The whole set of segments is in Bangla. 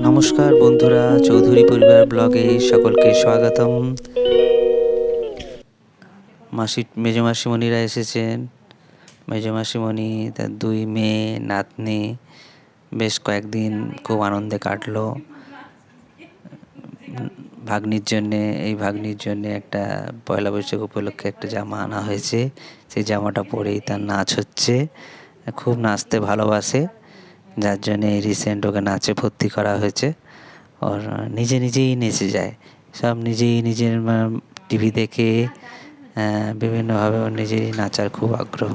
নমস্কার বন্ধুরা, চৌধুরী পরিবার ব্লগে সকলকে স্বাগতম। মাসি, মেজো মাসিমণিরা এসেছেন। মেজো মাসিমণি, তার দুই মেয়ে, নাতনি, বেশ কয়েকদিন খুব আনন্দে কাটলো। ভাগ্নির জন্যে, এই ভাগ্নির জন্যে একটা পয়লা বৈশাখ উপলক্ষে একটা জামা আনা হয়েছে। সেই জামাটা পরেই তার নাচ হচ্ছে। খুব নাচতে ভালোবাসে। যার জন্যে রিসেন্ট ওকে নাচে ভর্তি করা হয়েছে। ওর নিজে নিজেই নেচে যায়। সব নিজেই নিজের টিভি দেখে বিভিন্নভাবে ওর নিজেই নাচার খুব আগ্রহ।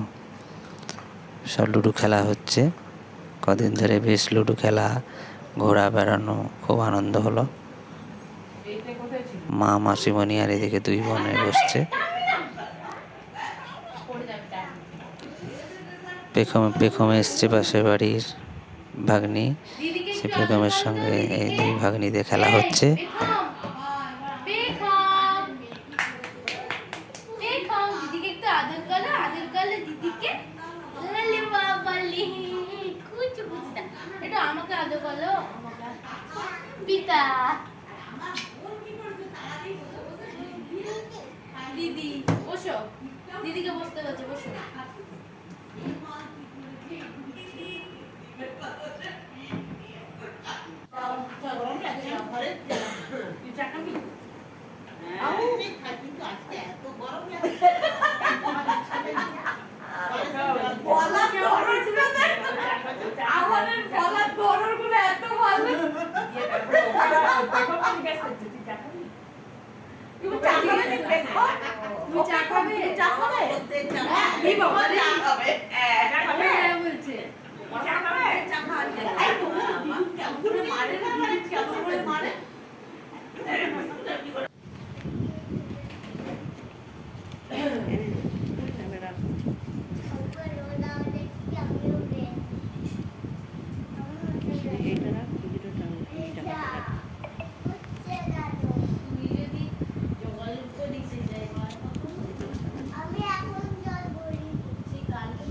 সব লুডো খেলা হচ্ছে। কদিন ধরে বেশ লুডো খেলা ঘোরা বেড়ানো, খুব আনন্দ হলো। মা, মাসিমণি আর এদিকে দুই বোনে বসছে। পেখম, পেখমে এসছে পাশের বাড়ির। ভাগ্নি সে পেখমের সঙ্গে এই দুই ভাগ্নিদের খেলা হচ্ছে। বেগম বেগম দিদিকে একটু আদর করো আদর করলে দিদিকে আলে বাবালি কুচু কুচুটা একটু আমাকে আদর করো আমাকে পিতা দিদি বসো দিদিকে বসতে বলছে বসো আমাদের বলার বড়রগুলো এত ভালো তুমি চা খাবে তুমি চা খাবে চা খাবে এই বাবা রে হ্যাঁ বলছে এই তুমি কেমন করে মারে না মানে কেমন করে মারে তুমি যদি জল করিস যাই আমি এখন জল ভরি সেই কালকে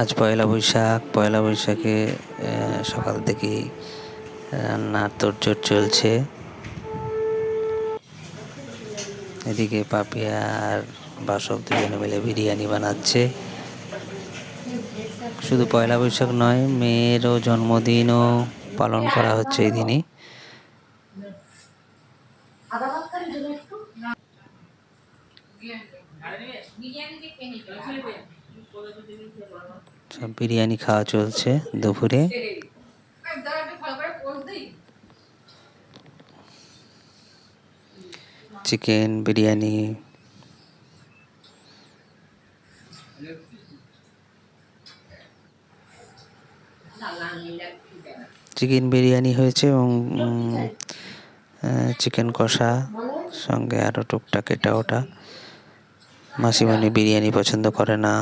আজ পয়লা বৈশাখ, পয়লা বৈশাখে সকাল থেকেই রান্নার তোড়জোড় চলছে। এদিকে পাপিয়া আর বাসব দুজনে মিলে বিরিয়ানি বানাচ্ছে। শুধু পয়লা বৈশাখ নয়, মেয়েরও জন্মদিনও পালন করা হচ্ছে এই দিনই। সব বিরিয়ানি খাওয়া চলছে দুপুরে। চিকেন, বিরিয়ানি। চিকেন বিরিয়ানি হয়েছে এবং চিকেন কষা, সঙ্গে আরও টুকটাক এটা ওটা। মাসিমণি বিরিয়ানি পছন্দ করে না,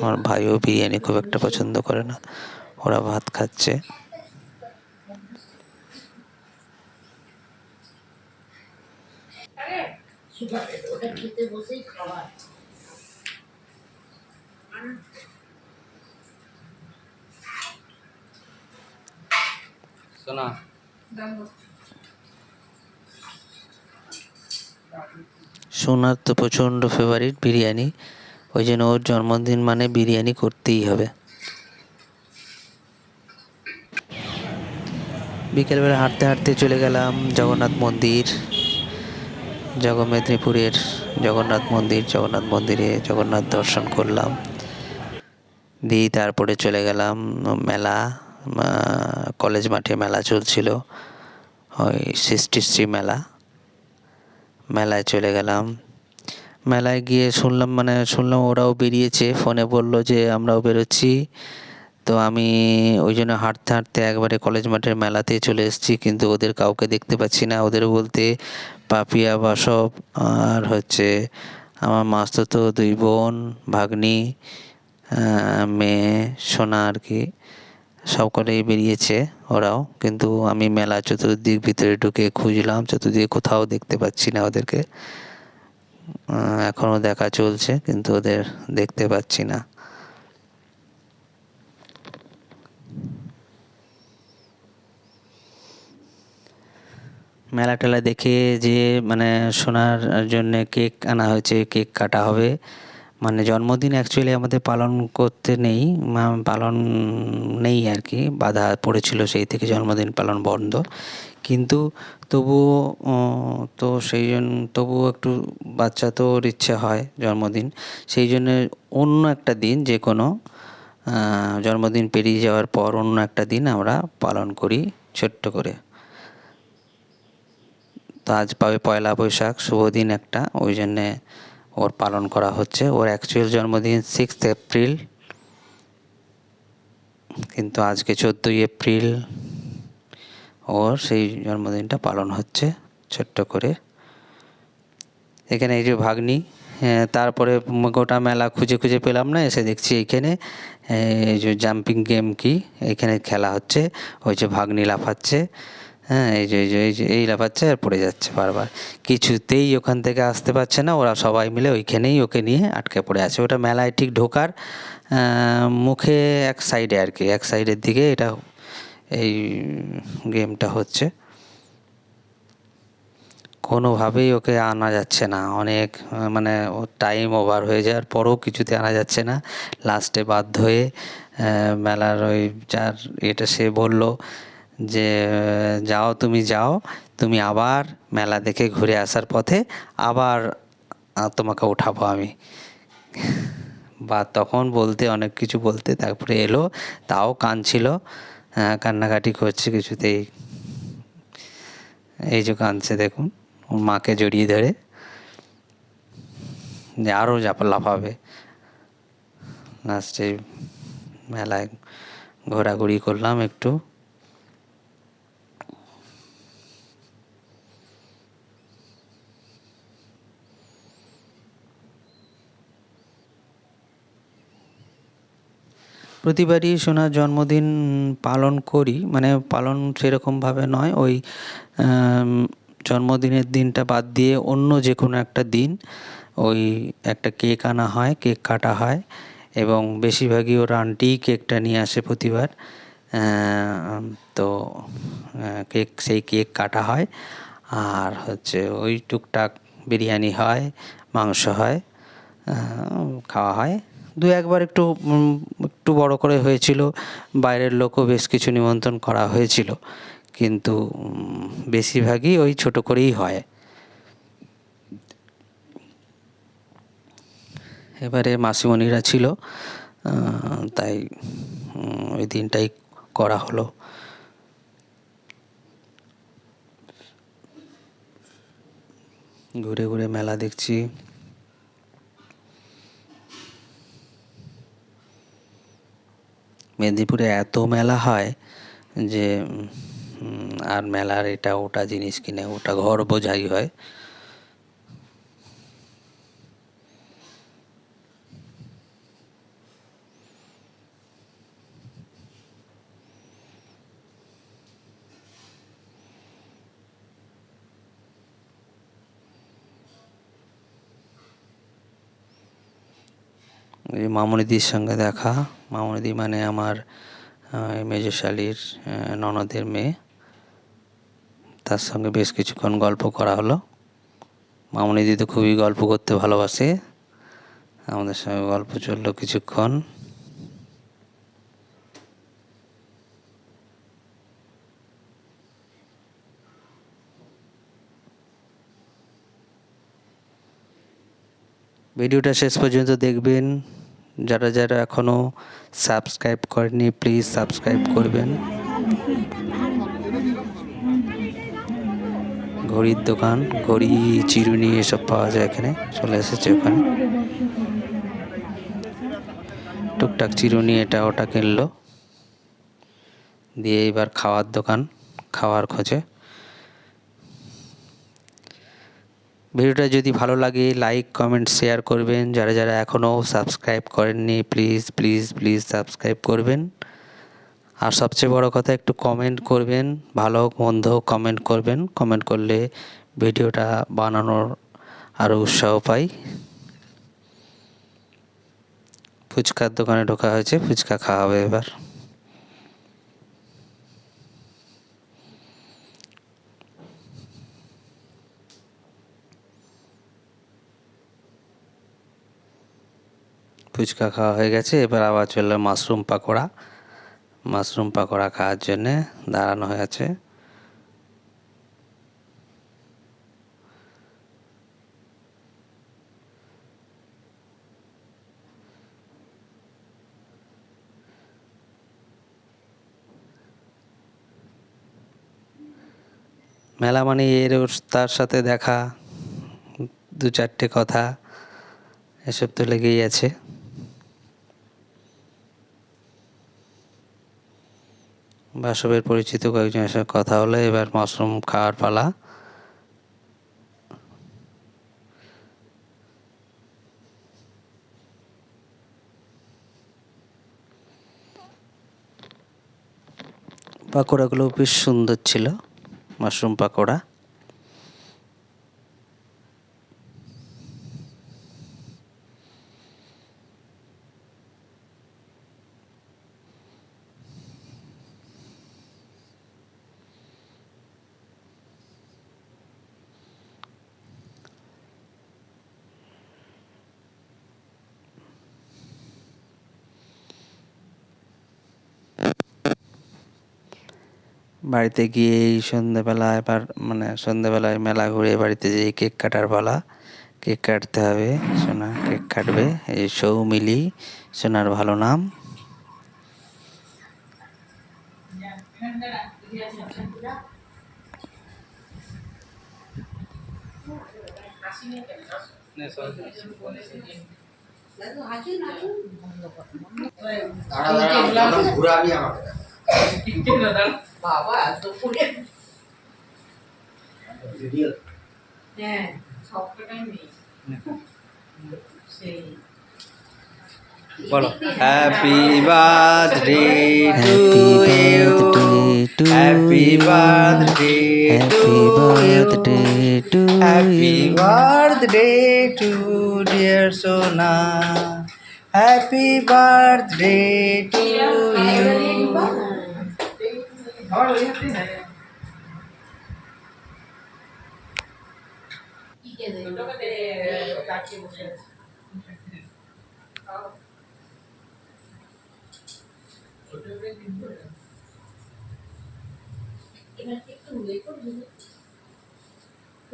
আমার ভাইও বিরিয়ানি খুব একটা পছন্দ করে না, ওরা ভাত খাচ্ছে। শোনা সোনার তো প্রচণ্ড ফেভারিট বিরিয়ানি। ওই জন্য ওর জন্মদিন মানে বিরিয়ানি করতেই হবে। বিকেলবেলা হাঁটতে হাঁটতে চলে গেলাম জগন্নাথ মন্দির। জগ মেদিনীপুরের জগন্নাথ মন্দির, জগন্নাথ মন্দিরে জগন্নাথ দর্শন করলাম। দিয়ে তারপরে চলে গেলাম মেলা কলেজ মাঠে মেলা চলছিল। ওই সৃষ্টিশ্রী মেলা। মেলায় চলে গেলাম। মেলায় গিয়ে শুনলাম মানে শুনলাম ওরাও বেরিয়েছে। ফোনে বলল যে, আমরাও বেরোচ্ছি। তো আমি ওই জন্য হাঁটতে হাঁটতে একবারে কলেজ মাঠের মেলাতে চলে এসেছি। কিন্তু ওদের কাউকে দেখতে পাচ্ছি না। ওদের বলতে পাপিয়া, বাসব আর হচ্ছে আমার মাস্ততো দুই বোন, ভাগ্নি মেয়ে, সোনা আর কি। সকলেই বেরিয়েছে ওরাও। কিন্তু আমি মেলা চতুর্দিক ভিতরে ঢুকে খুঁজলাম, চতুর্দিকে কোথাও দেখতে পাচ্ছি না ওদেরকে। এখনও দেখা চলছে, কিন্তু ওদের দেখতে পাচ্ছি না। মেলা টেলা দেখে যে মানে সোনার জন্য কেক আনা হয়েছে, কেক কাটা হবে। মানে জন্মদিন অ্যাকচুয়ালি আমাদের পালন করতে নেই পালন নেই আর কি বাধা পড়েছিল সেই থেকে জন্মদিন পালন বন্ধ। কিন্তু তবুও তো সেই জন্য তবুও একটু বাচ্চা তো ওর ইচ্ছে হয় জন্মদিন। সেই জন্য অন্য একটা দিন যে কোনো জন্মদিন পেরিয়ে যাওয়ার পর অন্য একটা দিন আমরা পালন করি ছোট্ট করে। তো আজ পাবে পয়লা বৈশাখ, শুভ দিন একটা, ওই জন্যে ওর পালন করা হচ্ছে। ওর অ্যাকচুয়াল জন্মদিন সিক্স এপ্রিল কিন্তু আজকে চোদ্দোই এপ্রিল ওর সেই জন্মদিনটা পালন হচ্ছে, ছোট্ট করে। এখানে এই যে ভাগ্নি তারপরে গোটা মেলা খুঁজে খুঁজে পেলাম না, এসে দেখছি এইখানে এই যে জাম্পিং গেম কি এইখানে খেলা হচ্ছে। ওই যে ভাগ্নি লাফাচ্ছে। হ্যাঁ এই যে এই যে এই যে, এই লাফাচ্ছে আর পড়ে যাচ্ছে বারবার। কিছুতেই ওখান থেকে আসতে পারছে না, ওরা সবাই মিলে ওইখানেই ওকে নিয়ে আটকে পড়ে আছে। ওটা মেলায় ঠিক ঢোকার মুখে এক সাইডে আর কি, এক সাইডের দিকে এটা এই গেমটা হচ্ছে। কোনোভাবেই ওকে আনা যাচ্ছে না। অনেক মানে টাইম ওভার হয়ে যাওয়ার পরও কিছুতে আনা যাচ্ছে না। লাস্টে বাধ্য হয়ে মেলার ওই যার এটা সে বলল যে, যাও তুমি যাও, তুমি আবার মেলা দেখে ঘুরে আসার পথে আবার তোমাকে উঠাবো আমি। বা তখন বলতে, অনেক কিছু বলতে, তারপরে এলো, তাও কাঁদছিল কান্নাকাটি করছে কিছুতেই। এই যে কাঁদছে, দেখুন, ওর মাকে জড়িয়ে ধরে। যে আরও লাফাবে। লাস্টে মেলায় ঘোরাঘুরি করলাম একটু। প্রতিবারই সোনার জন্মদিন পালন করি মানে পালন সেরকমভাবে নয়, ওই জন্মদিনের দিনটা বাদ দিয়ে অন্য যে কোনো একটা দিন, ওই একটা কেক আনা হয়, কেক কাটা হয়, এবং বেশিরভাগই ওর আন্টিই কেকটা নিয়ে আসে প্রতিবার তো কেক, সেই কেক কাটা হয়, আর হচ্ছে ওই টুকটাক বিরিয়ানি হয়, মাংস হয় খাওয়া হয়। দু একবার একটু একটু বড় করে হয়েছিল। বাইরের লোকও বেশ কিছু নিমন্ত্রণ করা হয়েছিল। কিন্তু বেশিরভাগই ওই ছোট করেই হয়। এবারে মাসিমণিরা ছিল তাই ওই দিনটাই করা হলো। ঘুরে ঘুরে মেলা দেখছি। মেদিনীপুরে এত মেলা হয় যে আর মেলার এটা ওটা জিনিস কিনে, ওটা ঘর বোঝাই হয়। মামনিদির সঙ্গে দেখা। মামনিদি মানে আমার আহ, মেজো শালির আহ, ননদের মেয়ে। তার সঙ্গে বেশ কিছুক্ষণ গল্প করা হলো। মামনিদি তো খুবই গল্প করতে ভালোবাসে। আমাদের সঙ্গে গল্প চলল কিছুক্ষণ। ভিডিওটা শেষ পর্যন্ত দেখবেন। যারা যারা এখনও সাবস্ক্রাইব করেনি প্লিজ সাবস্ক্রাইব করবেন। ঘড়ির দোকান, ঘড়ি, চিরুনি এসব পাওয়া যায় এখানে, চলে এসেছে ওখানে। টুকটাক চিরুনি এটা ওটা কিনলো। দিয়ে এবার খাওয়ার দোকান, খাওয়ার খোঁজে। ভিডিওটা যদি ভালো লাগে লাইক কমেন্ট শেয়ার করবেন। যারা যারা এখনও সাবস্ক্রাইব করেননি প্লিজ প্লিজ প্লিজ সাবস্ক্রাইব করবেন। আর সবচেয়ে বড় কথা, একটু কমেন্ট করবেন। ভালো মন্দ কমেন্ট করবেন। কমেন্ট করলে ভিডিওটা বানানোর আরও উৎসাহ পাই। ফুচকার দোকানে ঢোকা হয়েছে, ফুচকা খাওয়া হবে এবার। ফুচকা খাওয়া হয়ে গেছে। এবার আবার চলল মাশরুম পাকোড়া। মাশরুম পাকোড়া খাওয়ার জন্যে দাঁড়ানো হয়ে আছে। মেলা মানে এর তার সাথে দেখা দু চারটে কথা, এসব তো লেগেই আছে। বাসবের পরিচিত কয়েকজনের সাথে কথা হলো এবার মাশরুম খাওয়ার পালা। পাকোড়াগুলো বেশ সুন্দর ছিল, মাশরুম পাকোড়া। বাড়িতে গিয়ে এই সন্ধেবেলা এবার মানে সন্ধেবেলায় মেলা ঘুরে বাড়িতে যেয়ে কেক কাটার পালা কেক কাটতে হবে, সোনা কেক কাটবে। এই সৌমিলি, সোনার ভালো নাম। ঘুরাবি আমাকে। বাবা ভিডিও হ্যাঁ সবকটাই নেই সেই। বলো। Happy birthday to Happy you birthday to happy birthday you. To Happy you birthday to dear Sona.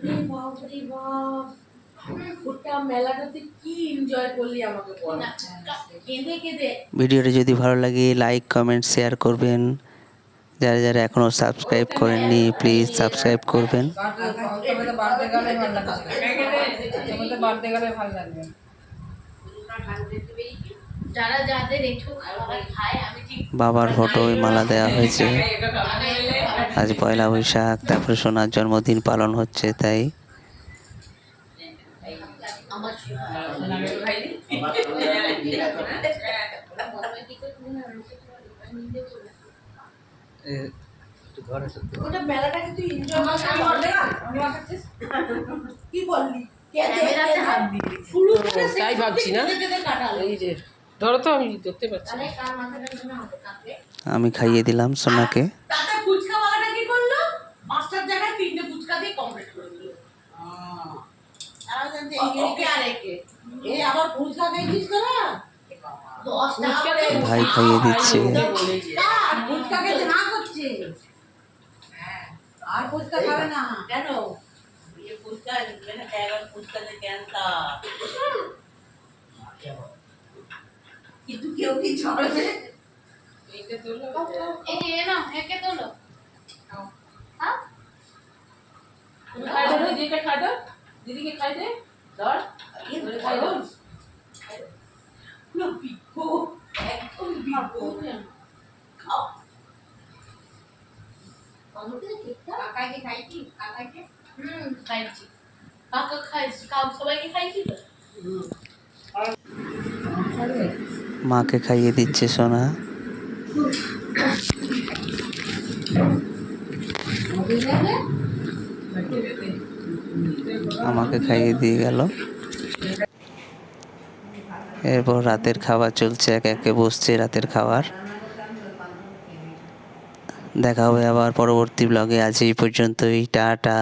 রে বাপ রে বাপ। গোটা মেলাটাতে কি এনজয় করলি আমাকে বল। কেঁদে কেঁদে। ভিডিওটি যদি ভালো লাগে লাইক কমেন্ট শেয়ার করবেন। যারা যারা এখনও সাবস্ক্রাইব করেননি প্লিজ সাবস্ক্রাইব করবেন। বাবার ফটোয় মালা দেওয়া হয়েছে। আজ পয়লা বৈশাখ তারপরে সোনার জন্মদিন পালন হচ্ছে তাই। আমার ওটা মেলাটাকে তুই এনজয় করতে কি বললি? ভাবছি না। এই যে ধরো তো আমি ধরতে পারছি আমি খাইয়ে দিলাম সোনাকে। তাতে ফুচকা বাবাটা ফুচকা দিয়ে কমপ্লিট করে আর একে এই আবার ফুচকা খাইছিস তোরা দশ টাকা করে ভাই খাইয়ে দিচ্ছে আর ফুচকা খেতে না করছে আর ফুচকা খাবে না কেন কিন্তু কেউ কি ছড়াবে? এই যে এ নাও একে তোলো। হ্যাঁ? খাই দে দিদিকে খাই দে। দিদিকে খাই দে। ধর। ধরে খাই দে। পুরো বিকো একদম বিকো খাও আমাকে কেকটা কাকাকে খাইছি কাকাকে? হুম খাইছি। কাকা খাইছি। সবাইকে খাইছি তো? মাকে খাইয়ে দিচ্ছে সোনা। আমাকে খাইয়ে দিয়ে গেল। এরপর রাতের খাবার চলছে এক একে বসছে রাতের খাবার। দেখা হবে আবার পরবর্তী ব্লগে আজ এই পর্যন্তই টাটা।